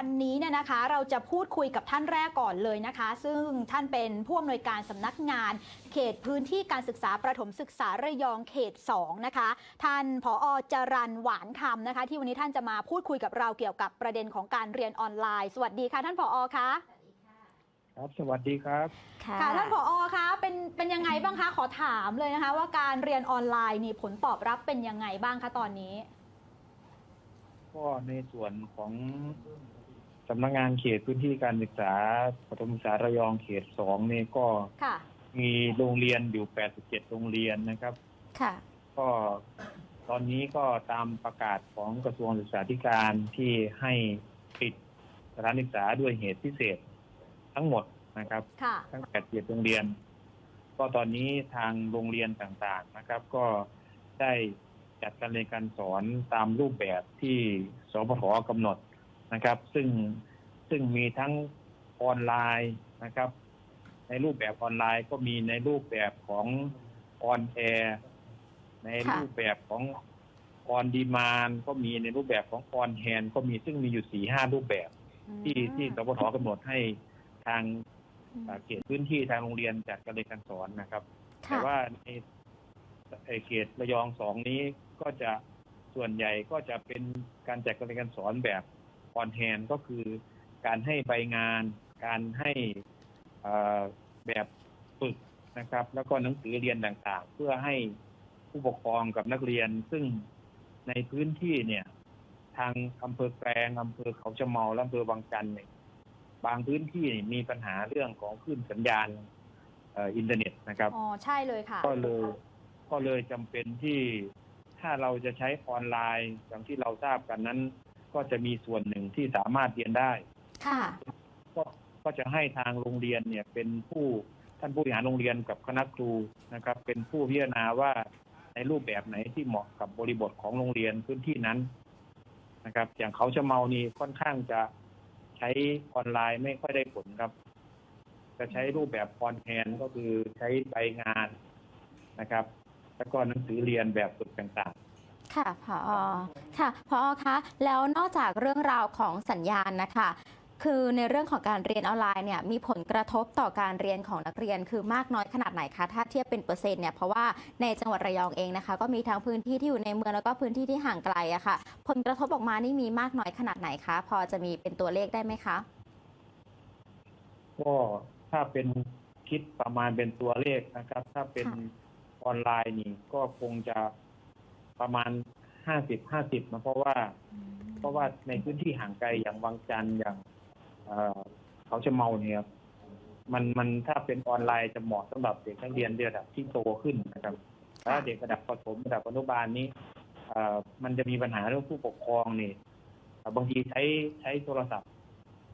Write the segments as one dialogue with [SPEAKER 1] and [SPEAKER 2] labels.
[SPEAKER 1] วันนี้เนี่ยนะคะเราจะพูดคุยกับท่านแรกก่อนเลยนะคะ ซึ่งท่านเป็นผู้อำนวยการสำนักงาน เขตพื้นที่การศึกษาประถมศึกษาระยองเขต 2 นะคะ ท่านผอจรันหวานคำนะคะ ที่วันนี้ท่านจะมาพูดคุยกับเราเกี่ยวกับประเด็นของการเรียนออนไลน์ สวัสดีค่ะท่านผอคะ
[SPEAKER 2] ครับสวัสดีครับ
[SPEAKER 1] ค่ะท่านผอคะเป็นเป็นยังไงบ้างคะขอถามเลยนะคะ ว่าการเรียนออนไลน์นี่ผลตอบรับเป็นยังไงบ้างคะตอนนี้
[SPEAKER 2] ก็ในส่วนของ สำนักงานเขตพื้นที่การศึกษาปฐมศึกษาระยองเขตสองนี่ก็
[SPEAKER 1] ค่ะ
[SPEAKER 2] มีโรงเรียนอยู่ 87 โรงเรียนนะครับ
[SPEAKER 3] ค่ะ
[SPEAKER 2] ก็ตอนนี้ก็ตามประกาศของกระทรวงศึกษาธิการที่ให้ปิดสถานศึกษาด้วยเหตุพิเศษทั้งหมดนะครับ
[SPEAKER 1] ค่ะ
[SPEAKER 2] ทั้ง87โรงเรียน ก็ตอนนี้ทางโรงเรียนต่างๆนะครับ ก็ได้จัดการเรียนการสอนตามรูปแบบที่สพทกำหนด นะครับ ซึ่งซึ่งมีทั้งออนไลน์นะครับ ในรูปแบบออนไลน์ก็มีในรูปแบบของออนแอร์ใน
[SPEAKER 3] ค่ะ
[SPEAKER 2] รูปแบบของออนดีมานก็มีในรูปแบบของออนแฮนก็มีซึ่งมีอยู่สี่ห้ารูปแบบ ที่ที่สพทกำหนดให้ทางอ่าเขตพื้นที่ทางโรงเรียนจัดการเรียนการสอนนะครับ แต่
[SPEAKER 3] ค่ะ
[SPEAKER 2] ว่าในไอ้เขตระยองสองนี้ก็จะส่วนใหญ่ก็จะเป็นการจัดการเรียนการสอนแบบ ออนแฮนก็คือการให้ใบงาน การให้เอ่อแบบฝึกนะครับ แล้วก็หนังสือเรียนต่างๆ เพื่อให้ผู้ปกครองกับนักเรียน ซึ่งในพื้นที่เนี่ย ทางอำเภอแกลงอำเภอเขาชะเมาและอำเภอบางจันเนี่ยบางพื้นที่นี่มีปัญหาเรื่องของคลื่นสัญญาณเอ่ออินเทอร์เน็ตนะครับ
[SPEAKER 1] อ๋อใช่เลยค่ะ
[SPEAKER 2] ก็เลยก็เลยจำเป็นที่ถ้าเราจะใช้ออนไลน์อย่างที่เราทราบกันนั้น ก็จะมีส่วนหนึ่งที่สามารถเรียนได้
[SPEAKER 3] ค่ะ
[SPEAKER 2] ก็ก็จะให้ทางโรงเรียนเนี่ยเป็นผู้ท่านผู้บริหารโรงเรียนกับคณะครูนะครับ เป็นผู้พิจารณาว่าในรูปแบบไหนที่เหมาะกับบริบทของโรงเรียนพื้นที่นั้นนะครับ อย่างเขาจะเมานี่ค่อนข้างจะใช้ออนไลน์ไม่ค่อยได้ผลครับ จะใช้รูปแบบออนแฮนก็คือใช้ใบงานนะครับ แล้วก็หนังสือเรียนแบบฝึกต่าง
[SPEAKER 3] ค่ะพอค่ะพอคะแล้วนอกจากเรื่องราวของสัญญาณนะคะ คือในเรื่องของการเรียนออนไลน์เนี่ยมีผลกระทบต่อการเรียนของนักเรียนคือมากน้อยขนาดไหนคะถ้าเทียบเป็นเปอร์เซ็นต์เนี่ยเพราะว่าในจังหวัดระยองเองนะคะ ก็มีทั้งพื้นที่ที่อยู่ในเมืองแล้วก็พื้นที่ที่ห่างไกลอะค่ะ ผลกระทบออกมานี่มีมากน้อยขนาดไหนคะพอจะมีเป็นตัวเลขได้ไหมคะ
[SPEAKER 2] ๆก็ถ้าเป็นคิดประมาณเป็นตัวเลขนะครับ ถ้าเป็น
[SPEAKER 3] ค่ะ
[SPEAKER 2] ออนไลน์นี่ก็คงจะ ประมาณห้าสิบห้าสิบนะเพราะว่า เพราะว่าในพื้นที่ห่างไกลอย่างวังจันทร์อย่างเอ่อเขาจะเมาเนี่ยครับมันมันถ้าเป็นออนไลน์จะเหมาะสำหรับเด็กนักเรียนระดับที่โตขึ้นนะครับถ้าเด็กระดับประถมระดับอนุบาลนี้เอ่อมันจะมีปัญหาเรื่องผู้ปกครองนี่เอ่อบางทีใช้ใช้โทรศัพท์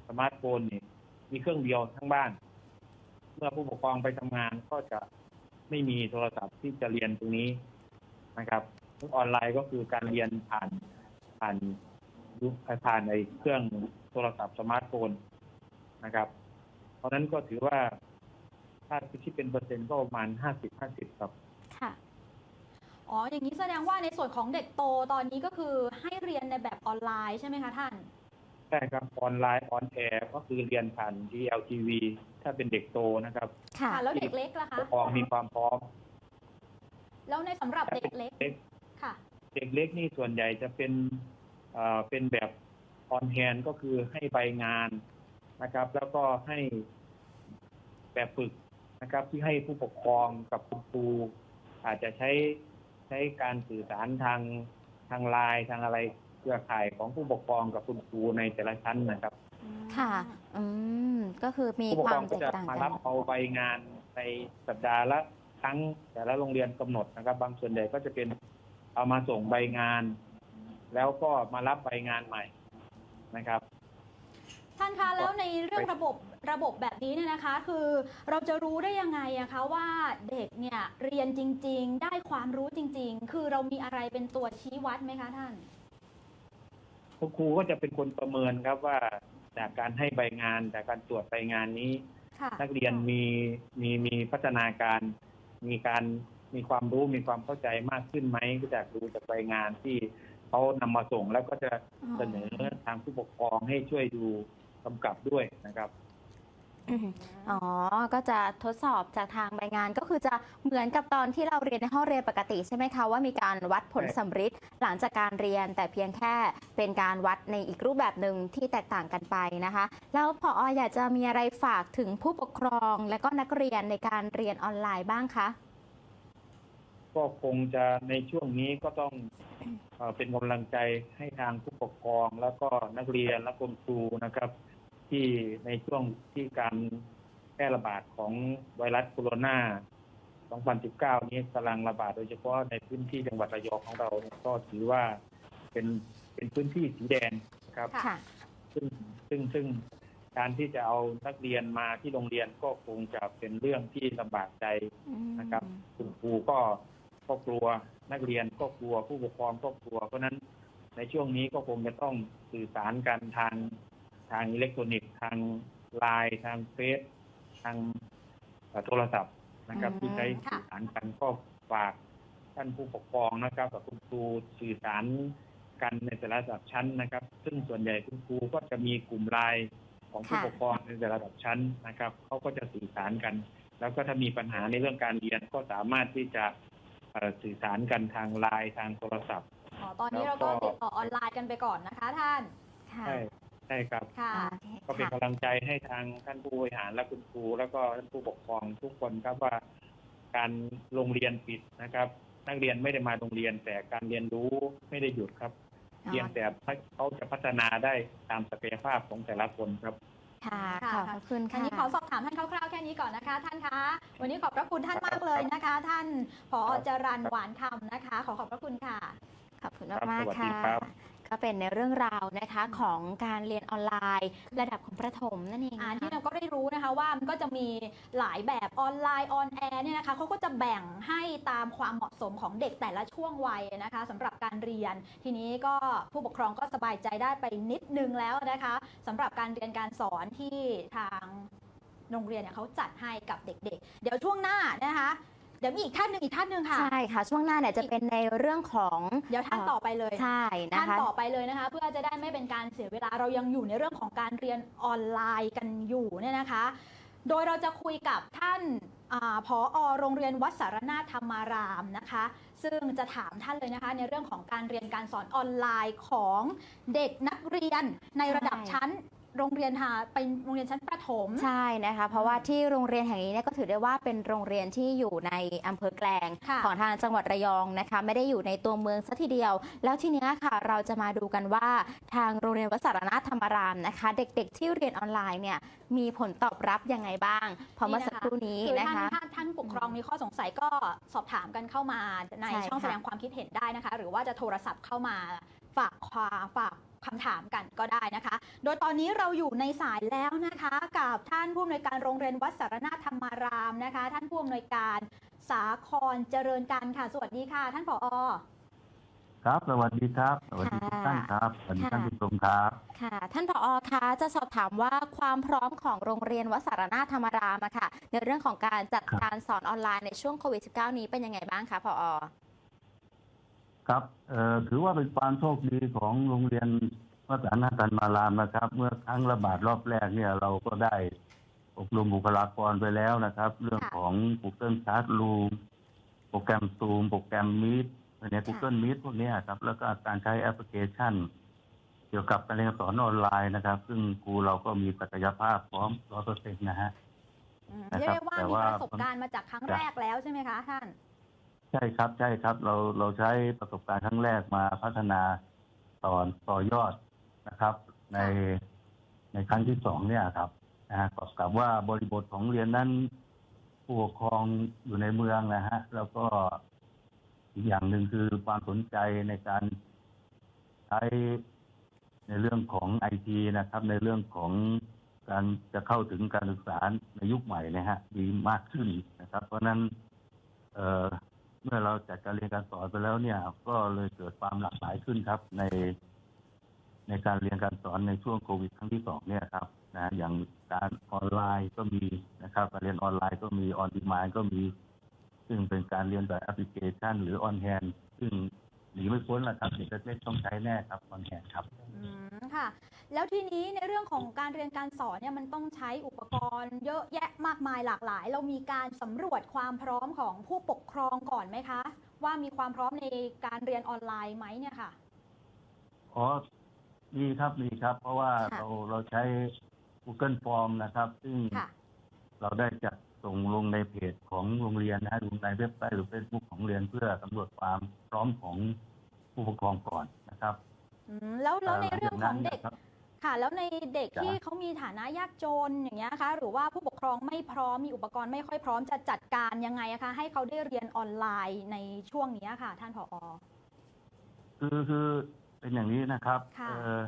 [SPEAKER 2] สมาร์ทโฟนนี่มีเครื่องเดียวทั้งบ้าน เมื่อผู้ปกครองไปทำงานก็จะไม่มีโทรศัพท์ที่จะเรียนตรงนี้นะครับ ซึ่งออนไลน์ก็คือการเรียนผ่านผ่านยุคผ่านในเครื่องโทรศัพท์สมาร์ทโฟนนะครับ เพราะฉะนั้นก็ถือว่าถ้าคิดเป็นเปอร์เซ็นต์ก็ประมาณห้าสิบห้าสิบครับ
[SPEAKER 3] ค่ะ
[SPEAKER 1] อ๋อ อย่างนี้แสดงว่าในส่วนของเด็กโตตอนนี้ก็คือให้เรียนในแบบออนไลน์ใช่ไหมคะท่าน
[SPEAKER 2] ใช่ครับ ออนไลน์ ออนแอร์ ก็คือเรียนผ่าน DLTV ถ้าเป็นเด็กโตนะครับ
[SPEAKER 3] ค่ะ
[SPEAKER 1] ค่ะแล้วเด็กเล็กล่ะคะ
[SPEAKER 2] ผู้ปกครองมีความพร้อม
[SPEAKER 1] แล้วในสำหรับเด็กเล็ก
[SPEAKER 2] เด็ก
[SPEAKER 1] ค่ะ
[SPEAKER 2] เด็กเล็กนี่ส่วนใหญ่จะเป็นเอ่อเป็นแบบออนแฮนก็คือให้ใบงานนะครับ แล้วก็ให้แบบฝึกนะครับ ที่ให้ผู้ปกครองกับคุณครูอาจจะใช้ใช้การสื่อสารทางทางไลน์ทางอะไรเครือข่ายของผู้ปกครองกับคุณครูในแต่ละชั้นนะครับ
[SPEAKER 3] ค่ะ อืม ก็คือมี
[SPEAKER 2] ผู้ปก
[SPEAKER 3] ค
[SPEAKER 2] คร
[SPEAKER 3] วา
[SPEAKER 2] อ
[SPEAKER 3] ม
[SPEAKER 2] งก็
[SPEAKER 3] แตก
[SPEAKER 2] จะ
[SPEAKER 3] ต่าง
[SPEAKER 2] มา
[SPEAKER 3] กั
[SPEAKER 2] รั
[SPEAKER 3] น
[SPEAKER 2] บเอาใบงานในสัปดาห์ละครั้งแต่ละโรงเรียนกำหนดนะครับ บางส่วนใหญ่ก็จะเป็น เอามาส่งใบงาน แล้วก็มารับใบงานใหม่นะครับ
[SPEAKER 1] ท่านคะแล้วในเรื่องระบบระบบแบบนี้เนี่ยนะคะ คือเราจะรู้ได้ยังไงอะคะว่าเด็กเนี่ยเรียนจริง ๆ ได้ความรู้จริง ๆ คือเรามีอะไรเป็นตัวชี้วัดไหมคะท่าน
[SPEAKER 2] คุณครูก็จะเป็นคนประเมินครับว่าจากการให้ใบงานจากการตรวจใบงานนี้
[SPEAKER 1] ค่ะ
[SPEAKER 2] นักเรียนมีมีมีพัฒนาการมีการ มีความรู้มีความเข้าใจมากขึ้นไหมก็จากดูจากใบงานที่เขานำมาส่งแล้วก็จะเสนอทางผู้ปกครองให้ช่วยดูกำกับด้วยนะครับ
[SPEAKER 3] อืมอ๋อ ก็จะทดสอบจากทางใบงานก็คือจะเหมือนกับตอนที่เราเรียนในห้องเรียนปกติใช่ไหมคะว่ามีการวัดผล
[SPEAKER 2] ใช่
[SPEAKER 3] สำฤทธิ์หลังจากการเรียนแต่เพียงแค่เป็นการวัดในอีกรูปแบบหนึ่งที่แตกต่างกันไปนะคะ แล้วพออยากจะมีอะไรฝากถึงผู้ปกครอง และก็นักเรียนในการเรียนออนไลน์บ้างคะ
[SPEAKER 2] ก็คงจะในช่วงนี้ก็ต้องเอ่อเป็นกำลังใจให้ทางผู้ปกครอง แล้วก็นักเรียนและคุณครูนะครับ ที่ในช่วงที่การแพร่ระบาดของไวรัสโคโรนา2019 นี้กำลังระบาดโดยเฉพาะในพื้นที่จังหวัดระยองของเราเนี่ยก็ถือว่าเป็นเป็นพื้นที่สีแดงนะครับ
[SPEAKER 1] ค่ะ
[SPEAKER 2] ซึ่งซึ่งซึ่งการที่จะเอานักเรียนมาที่โรงเรียนก็คงจะเป็นเรื่องที่ลำบากใจนะครับ คุณครูก็ ก็กลัวนักเรียนก็กลัวผู้ปกครองก็กลัว เพราะฉะนั้นในช่วงนี้ก็คงจะต้องสื่อสารกันทางทางอิเล็กทรอนิกส์ทางไลน์ทางเฟซทางเอ่อโทรศัพท์นะครับ
[SPEAKER 3] อืม
[SPEAKER 2] ที่ใช้
[SPEAKER 1] ค่ะ
[SPEAKER 2] สื่อสารกันก็ฝากท่านผู้ปกครองนะครับกับคุณครูสื่อสารกันในแต่ละระดับชั้นนะครับ ซึ่งส่วนใหญ่คุณครูก็จะมีกลุ่มไลน์ของผู้
[SPEAKER 3] ค่ะ
[SPEAKER 2] ปกครองในแต่ละระดับชั้นนะครับเขาก็จะสื่อสารกัน แล้วก็ถ้ามีปัญหาในเรื่องการเรียนก็สามารถที่จะ เอ่อสื่อสารกันทางไลน์ทางโทรศัพท์
[SPEAKER 1] อ๋อตอนนี้เราก็ ติดต่อออนไลน์กันไปก่อนนะคะท่าน
[SPEAKER 3] ค่ะ
[SPEAKER 2] ใช่ใช่ครับ
[SPEAKER 1] ค่ะ
[SPEAKER 3] โอเค
[SPEAKER 2] ก็เป็น
[SPEAKER 3] ค่ะ
[SPEAKER 2] กำลังใจให้ทางท่านผู้บริหารและคุณครู แล้วก็ท่านผู้ปกครองทุกคนครับว่าการโรงเรียนปิดนะครับ นักเรียนไม่ได้มาโรงเรียนแต่การเรียนรู้ไม่ได้หยุดครับ
[SPEAKER 3] อ๋อ
[SPEAKER 2] เพียงแต่เขาจะพัฒนาได้ตามศักยภาพของแต่ละคนครับ
[SPEAKER 3] ค่ะ
[SPEAKER 1] ค่ะ
[SPEAKER 3] ขอบคุณ
[SPEAKER 1] อัน
[SPEAKER 3] ค่ะ
[SPEAKER 1] นี้ขอสอบถามท่านคร่าวๆแค่นี้ก่อนนะคะ ท่านคะ วันนี้ขอบพระคุณท่านมากเลยนะคะ ท่านผอจรันหวานคำนะคะ ขอขอบพระคุณค่ะ
[SPEAKER 3] ขอบคุณ
[SPEAKER 2] ครับ
[SPEAKER 3] มาก
[SPEAKER 2] สวัส
[SPEAKER 3] ๆ
[SPEAKER 2] ดี
[SPEAKER 3] ค่ะ
[SPEAKER 2] ครับ
[SPEAKER 3] ก็เป็นในเรื่องราวนะคะของการเรียนออนไลน์ ระดับของประถมนั่นเอง
[SPEAKER 1] อ่า
[SPEAKER 3] นะคะ
[SPEAKER 1] ที่เราก็ได้รู้นะคะว่ามันก็จะมีหลายแบบออนไลน์ออนแอร์เนี่ยนะคะเขาก็จะแบ่งให้ตามความเหมาะสมของเด็กแต่ละช่วงวัยนะคะสำหรับการเรียน ทีนี้ก็ผู้ปกครองก็สบายใจได้ไปนิดนึงแล้วนะคะสำหรับการเรียนการสอนที่ทางโรงเรียนเนี่ยเขาจัดให้กับเด็กๆ เดี๋ยวช่วงหน้านะคะเดี๋ยวมีอีกท่านหนึ่งอีกท่านหนึ่งค่ะ
[SPEAKER 3] ใช่ค่ะ ช่วงหน้าเนี่ยจะเป็นในเรื่องของ
[SPEAKER 1] เดี๋ยวท่านต่อไปเลย
[SPEAKER 3] ใช่นะ
[SPEAKER 1] ท่าน
[SPEAKER 3] คะ
[SPEAKER 1] ต่อไปเลยนะคะ เพื่อจะได้ไม่เป็นการเสียเวลาเรายังอยู่ในเรื่องของการเรียนออนไลน์กันอยู่เนี่ยนะคะ โดยเราจะคุยกับท่านอาผอโรงเรียนวัดสารนาถธรรมารามนะคะ ซึ่งจะถามท่านเลยนะคะ ในเรื่องของการเรียนการสอนออนไลน์ของเด็กนักเรียนในระดับ
[SPEAKER 3] ใช่
[SPEAKER 1] ชั้น โรงเรียนหาเป็นโรงเรียนชั้นประถม
[SPEAKER 3] ใช่นะคะ เพราะว่าที่โรงเรียนแห่งนี้เนี่ยก็ถือได้ว่าเป็นโรงเรียนที่อยู่ในอำเภอแกลง
[SPEAKER 1] ค่ะ
[SPEAKER 3] ของทางจังหวัดระยองนะคะ ไม่ได้อยู่ในตัวเมืองซะทีเดียว แล้วทีเนี้ยค่ะเราจะมาดูกันว่าทางโรงเรียนวัดสารนาถธรรมารามนะคะ เด็กๆที่เรียนออนไลน์เนี่ยมีผลตอบรับยังไงบ้างเพราะเมื่อสักครู่นี้
[SPEAKER 1] คือ
[SPEAKER 3] นะ
[SPEAKER 1] ท่าน
[SPEAKER 3] คะ
[SPEAKER 1] ท่านท่านผู้ปกครองมีข้อสงสัยก็สอบถามกันเข้ามาใน
[SPEAKER 3] ใช่
[SPEAKER 1] ช่อง
[SPEAKER 3] ค่ะ
[SPEAKER 1] แสดงความคิดเห็นได้นะคะ หรือว่าจะโทรศัพท์เข้ามาฝากความฝาก คำถามกันก็ได้นะคะ โดยตอนนี้เราอยู่ในสายแล้วนะคะ กับท่านผู้อำนวยการโรงเรียนวัดสารนาถธรรมารามนะคะ ท่านผู้อำนวยการสาครเจริญการค่ะ สวัสดีค่ะ ท่านผอ
[SPEAKER 4] ครับ สวัสดีครับ สวัสดีทุกท่านครับ สวัสดีท่านผู้ชมครับ
[SPEAKER 3] ค่ะ ท่านผอคะจะสอบถามว่าความพร้อมของโรงเรียนวัดสารนาถธรรมารามอะค่ะ ในเรื่องของการจัด
[SPEAKER 4] ครับ
[SPEAKER 3] การสอนออนไลน์ในช่วงโควิด -19 นี้เป็นยังไงบ้างคะผอ
[SPEAKER 4] ครับเอ่อถือว่าเป็นความโชคดีของโรงเรียนวัดสารนาตันมารามนะครับ เมื่อครั้งระบาดรอบแรกเนี่ยเราก็ได้อบรมบุคลากรไปแล้วนะครับ เรื่องของ Google Classroom โปรแกรม Zoom โปรแกรม Meet เนี่ย Google Meet พวกนี้ครับ แล้วก็การใช้แอปพลิเคชัน เกี่ยวกับการเรียนสอนออนไลน์นะครับ ซึ่งครูเราก็มีศักยภาพพร้อมร้อยเปอร์เซ็นต์นะฮะ
[SPEAKER 1] อืมเรียกได้ว่ามีประสบการณ์มาจากครั้งแรกแล้วใช่ไหมคะท่าน
[SPEAKER 4] ใช่ครับใช่ครับเราเราใช้ประสบการณ์ครั้งแรกมาพัฒนาต่อต่อยอดนะครับ ในในครั้งที่สองเนี่ยครับนะฮะกกับว่าบริบทของเรียนนั้น ผู้ปกครองอยู่ในเมืองนะฮะ แล้วก็อีกอย่างหนึ่งคือความสนใจในการใช้ในเรื่องของไอทีนะครับ ในเรื่องของการจะเข้าถึงการศึกษาในยุคใหม่นะฮะ ดีมากขึ้นนะครับ เพราะฉะนั้น เอ่อ เมื่อเราจัดการเรียนการสอนไปแล้วเนี่ย ก็เลยเกิดความหลากหลายขึ้นครับ ใน ในการเรียนการสอนในช่วงโควิดครั้งที่สองเนี่ยครับนะอย่างการออนไลน์ก็มีนะครับการเรียนออนไลน์ก็มีออนดีมานก็มี ซึ่งเป็นการเรียนแบบแอปพลิเคชัน หรือออนแฮนซึ่งหนีไม่พ้นแหละครับเด็กเล็กๆต้องใช้แน่ครับคอนแทนครับ
[SPEAKER 1] อืม ค่ะ แล้วทีนี้ในเรื่องของการเรียนการสอนเนี่ยมันต้องใช้อุปกรณ์ เยอะแยะมากมายหลากหลาย เรามีการสำรวจความพร้อมของผู้ปกครองก่อนไหมคะ ว่ามีความพร้อมในการเรียนออนไลน์ไหมเนี่ยค่ะ
[SPEAKER 4] อ๋อมีครับมีครับ เพราะว่า
[SPEAKER 3] ค่ะ
[SPEAKER 4] เราเราใช้ Google Form นะครับ ซึ่ง
[SPEAKER 1] ค่ะ
[SPEAKER 4] เราได้จัดส่งลงในเพจของโรงเรียนนะฮะลงในเว็บไซต์หรือ Facebook ของเรียนเพื่อสำรวจความพร้อมของผู้ปกครองก่อนนะครับ
[SPEAKER 1] อืมแล้วแล้วในเรื่องของเด็ก
[SPEAKER 4] หลัจากนั้นนะครับ
[SPEAKER 1] ค่ะ แล้วในเด็ก
[SPEAKER 4] จ้ะ
[SPEAKER 1] ที่เขามีฐานะยากจนอย่างเงี้ยคะหรือว่าผู้ปกครองไม่พร้อมมีอุปกรณ์ไม่ค่อยพร้อมจะจัดการยังไงอะคะ ให้เขาได้เรียนออนไลน์ในช่วงเนี้ยค่ะ ท่านผอ
[SPEAKER 4] คือคือเป็นอย่างนี้นะครับ
[SPEAKER 1] ค่ะ
[SPEAKER 4] เอ่อ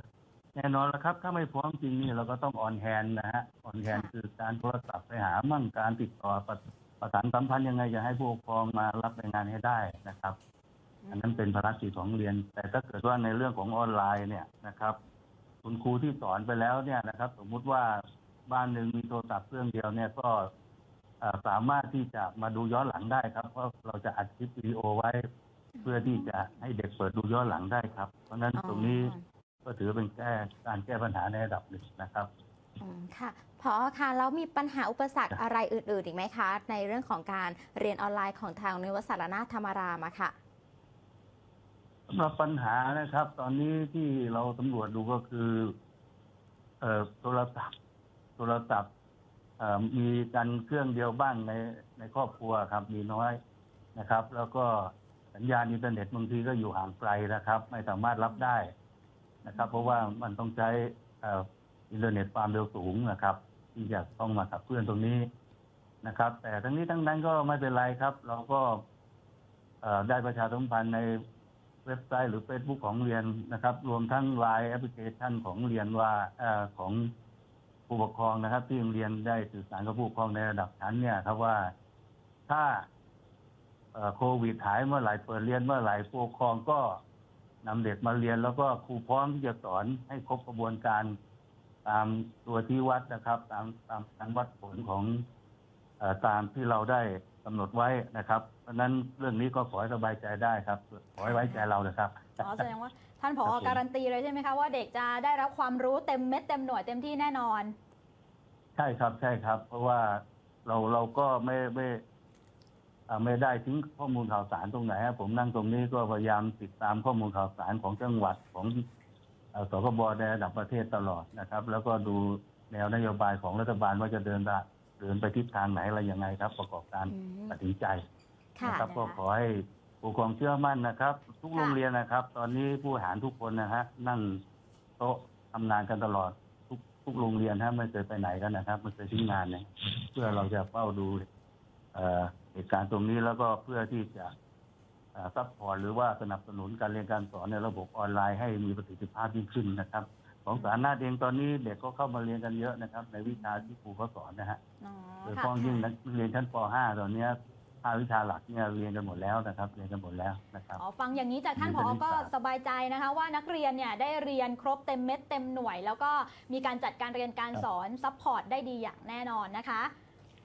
[SPEAKER 4] แน่นอนแล้วครับ ถ้าไม่พร้อมจริงนี่เราก็ต้องออนแฮนนะฮะออนแฮน
[SPEAKER 1] ค่ะ
[SPEAKER 4] คือการโทรศัพท์ไปหามั่งการติดต่อประประสานสัมพันธ์ยังไงจะให้ผู้ปกครองมารับรายงานให้ได้นะครับ อันนั้นเป็นภารกิจของโรงเรียน แต่ถ้าเกิดว่าในเรื่องของออนไลน์เนี่ยนะครับ คุณครูที่สอนไปแล้วเนี่ยนะครับ สมมุติว่าบ้านหนึ่งมีโทรศัพท์เครื่องเดียวเนี่ยก็สามารถที่จะมาดูย้อนหลังได้ครับ เพราะเราจะอัดคลิปวิดีโอไว้ เพื่อที่จะให้เด็กเปิดดูย้อนหลังได้ครับ เพราะฉะนั้นตรงนี้ก็ถือเป็นแก้การแก้ปัญหาในระดับหนึ่งนะครับ
[SPEAKER 3] ค่ะพอค่ะแล้วมีปัญหาอุปสรรคอะไรอื่นๆอีกไหมคะ ในเรื่องของการเรียนออนไลน์ของทางนิวสารนาธรรมารามะค่ะ
[SPEAKER 4] ปัญหานะครับ ตอนนี้ที่เราสำรวจดูก็คือ เอ่อโทรศัพท์โทรศัพท์เอ่อมีกันเครื่องเดียวบ้างในในครอบครัวครับ มีน้อยนะครับ แล้วก็สัญญาณอินเทอร์เน็ตบางทีก็อยู่ห่างไกลนะครับ ไม่สามารถรับได้นะครับ เพราะว่ามันต้องใช้เอ่ออินเทอร์เน็ตความเร็วสูงนะครับที่จะต้องมาขับเคลื่อนตรงนี้นะครับ แต่ทั้งนี้ทั้งนั้นก็ไม่เป็นไรครับ เราก็เอ่อได้ประชาสัมพันธ์ใน เว็บไซต์หรือ Facebook ของเรียนนะครับ รวมทั้งไลน์แอปพลิเคชันของเรียนว่าอของผู้ปกครองนะครับ ที่โรงเรียนได้สื่อสารกับผู้ปกครองในระดับชั้นเนี่ยครับว่าถ้าโควิดหายเมื่อไหร่เปิดเรียนเมื่อไหร่ผู้ปกครองก็นำเด็กมาเรียนแล้วก็ครูพร้อมที่จะสอนให้ครบกระบวนการตามตัวที่วัดนะครับ ตามตามการวัดผลของอตามที่เราได้ กำหนดไว้นะครับเพราะฉะนั้นเรื่องนี้ก็ขอให้สบายใจได้ครับขอให้ไว้ใจเรานะครับ
[SPEAKER 1] อ๋อแสดงว่าท่านผอ
[SPEAKER 4] ครับผม
[SPEAKER 1] การันตีเลยใช่ไหมคะว่าเด็กจะได้รับความรู้เต็มเม็ดเต็มหน่วยเต็มที่แน่นอน
[SPEAKER 4] ใช่ครับใช่ครับ เพราะว่าเราเราก็ไม่ไม่อ่าไม่ได้ทิ้งข้อมูลข่าวสารตรงไหนครับผมนั่งตรงนี้ก็พยายามติดตามข้อมูลข่าวสารของจังหวัดของเอ่อสคบในระดับประเทศตลอดนะครับ แล้วก็ดูแนวนโยบายของรัฐบาลว่าจะเดินได้ เดินไปทิศทางไหนอะไรยังไงครับ ประกอบการ
[SPEAKER 3] อืม
[SPEAKER 4] ตัดสินใจ
[SPEAKER 3] ค่ะ
[SPEAKER 4] นะครับ
[SPEAKER 1] นะคะ
[SPEAKER 4] ก็ขอให้ผู้ปกครองเชื่อมั่นนะครับ ทุก
[SPEAKER 1] ค่ะ
[SPEAKER 4] โรงเรียนนะครับ ตอนนี้ผู้บริหารทุกคนนะฮะนั่งโต๊ะทำงานกันตลอดทุกทุกโรงเรียนฮะไม่เคยไปไหนกันนะครับไม่เคยทิ้งงานเนี่ยเพื่อเราจะเฝ้าดูเอ่อเหตุการณ์ตรงนี้แล้วก็เพื่อที่จะซัพพอร์ตหรือว่าสนับสนุนการเรียนการสอนในระบบออนไลน์ให้มีประสิทธิภาพยิ่งขึ้นนะครับ ของสารนาฏเองตอนนี้เด็กก็เข้ามาเรียนกันเยอะนะครับ ในวิชาที่ครูเขาสอนนะฮะ
[SPEAKER 1] อ๋อ
[SPEAKER 4] โดยเฉ
[SPEAKER 1] ค่ะ
[SPEAKER 4] พาะยิ่งนักเรียนชั้นป .5 ตอนเนี้ยภาควิชาหลักเนี่ยเรียนกันหมดแล้วนะครับ เรียนกันหมดแล้วนะครับ
[SPEAKER 1] อ๋อฟังอย่างนี้จากท่าน
[SPEAKER 4] มี
[SPEAKER 1] ผ
[SPEAKER 4] ค
[SPEAKER 1] อ
[SPEAKER 4] ณิต
[SPEAKER 1] ก็
[SPEAKER 4] ศาสตร์
[SPEAKER 1] สบายใจนะคะ ว่านักเรียนเนี่ยได้เรียนครบเต็มเม็ดเต็มหน่วย แล้วก็มีการจัดการเรียนการสอนซัพพอร์ตได้ดีอย่างแน่นอนนะคะ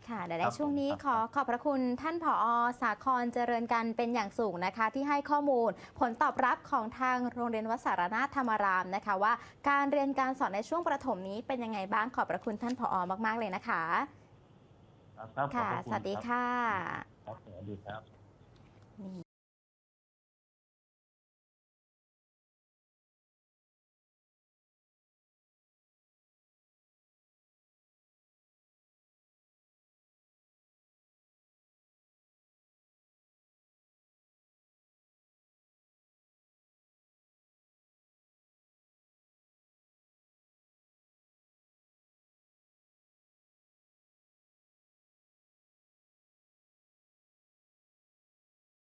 [SPEAKER 3] ค่ะเดี๋ยว
[SPEAKER 4] ค
[SPEAKER 3] ใน
[SPEAKER 4] รับ
[SPEAKER 3] ช่วงนี้
[SPEAKER 4] ผม
[SPEAKER 3] ขอขอบพระคุณท่านผอสาครเจริญกันเป็นอย่างสูงนะคะ ที่ให้ข้อมูลผลตอบรับของทางโรงเรียนวัดสารนาถธรรมารามนะคะ ว่าการเรียนการสอนในช่วงประถมนี้เป็นยังไงบ้างขอบพระคุณท่านผอมาก ๆ เลยนะคะ
[SPEAKER 4] ครับครับขอบ
[SPEAKER 3] ค่ะ
[SPEAKER 4] พรณ
[SPEAKER 3] สวัสดี
[SPEAKER 4] รับ
[SPEAKER 3] ค่ะ
[SPEAKER 4] ครับสวัสดีครับ
[SPEAKER 3] นี่